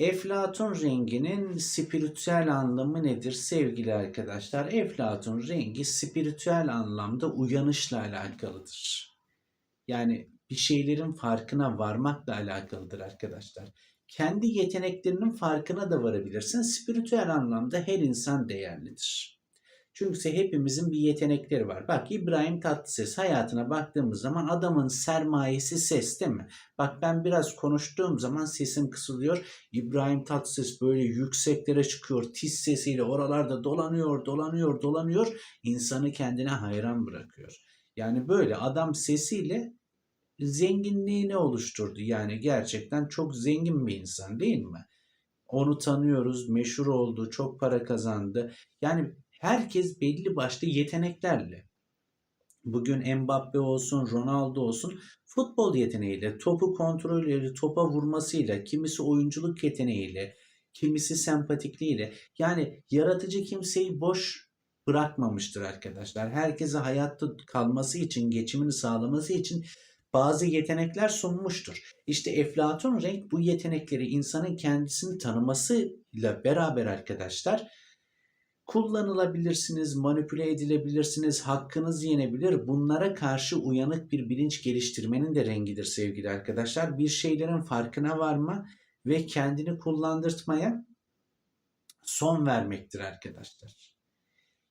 Eflatun renginin spiritüel anlamı nedir sevgili arkadaşlar? Eflatun rengi spiritüel anlamda uyanışla alakalıdır. Yani bir şeylerin farkına varmakla alakalıdır arkadaşlar. Kendi yeteneklerinin farkına da varabilirsin. Spiritüel anlamda her insan değerlidir. Çünkü hepimizin bir yetenekleri var. Bak İbrahim Tatlıses hayatına baktığımız zaman adamın sermayesi ses değil mi? Bak ben biraz konuştuğum zaman sesim kısılıyor. İbrahim Tatlıses böyle yükseklere çıkıyor. Tiz sesiyle oralarda dolanıyor, dolanıyor, dolanıyor. İnsanı kendine hayran bırakıyor. Yani böyle adam sesiyle zenginliğini oluşturdu. Yani gerçekten çok zengin bir insan değil mi? Onu tanıyoruz, meşhur oldu, çok para kazandı. Yani herkes belli başlı yeteneklerle. Bugün Mbappe olsun, Ronaldo olsun futbol yeteneğiyle, topu kontrolüyle, topa vurmasıyla, kimisi oyunculuk yeteneğiyle, kimisi sempatikliğiyle. Yani yaratıcı kimseyi boş bırakmamıştır arkadaşlar. Herkese hayatta kalması için, geçimini sağlaması için bazı yetenekler sunmuştur. İşte Eflatun renk bu yetenekleri insanın kendisini tanımasıyla beraber arkadaşlar kullanılabilirsiniz, manipüle edilebilirsiniz, hakkınız yenebilir. Bunlara karşı uyanık bir bilinç geliştirmenin de rengidir sevgili arkadaşlar. Bir şeylerin farkına varma ve kendini kullandırtmaya son vermektir arkadaşlar.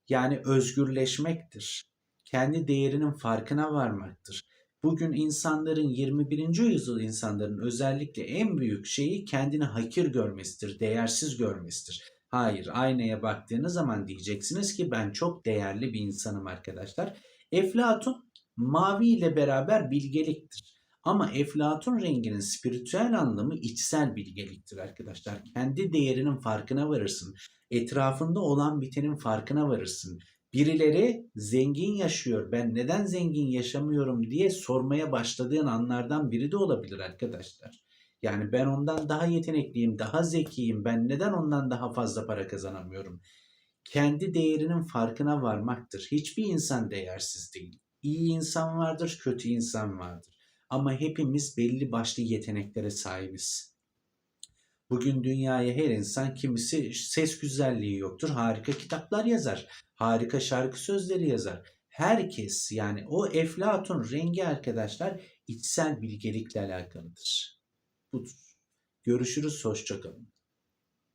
Yani özgürleşmektir. Kendi değerinin farkına varmaktır. Bugün insanların 21. yüzyıl insanların özellikle en büyük şeyi kendini hakir görmesidir, değersiz görmesidir. Hayır, aynaya baktığınız zaman diyeceksiniz ki ben çok değerli bir insanım arkadaşlar. Eflatun mavi ile beraber bilgeliktir. Ama eflatun renginin spiritüel anlamı içsel bilgeliktir arkadaşlar. Kendi değerinin farkına varırsın. Etrafında olan bitenin farkına varırsın. Birileri zengin yaşıyor, ben neden zengin yaşamıyorum diye sormaya başladığın anlardan biri de olabilir arkadaşlar. Yani ben ondan daha yetenekliyim, daha zekiyim. Ben neden ondan daha fazla para kazanamıyorum? Kendi değerinin farkına varmaktır. Hiçbir insan değersiz değil. İyi insan vardır, kötü insan vardır. Ama hepimiz belli başlı yeteneklere sahibiz. Bugün dünyaya her insan kimisi ses güzelliği yoktur. Harika kitaplar yazar. Harika şarkı sözleri yazar. Herkes yani o eflatun rengi arkadaşlar içsel bilgelikle alakalıdır budur. Görüşürüz, hoşçakalın.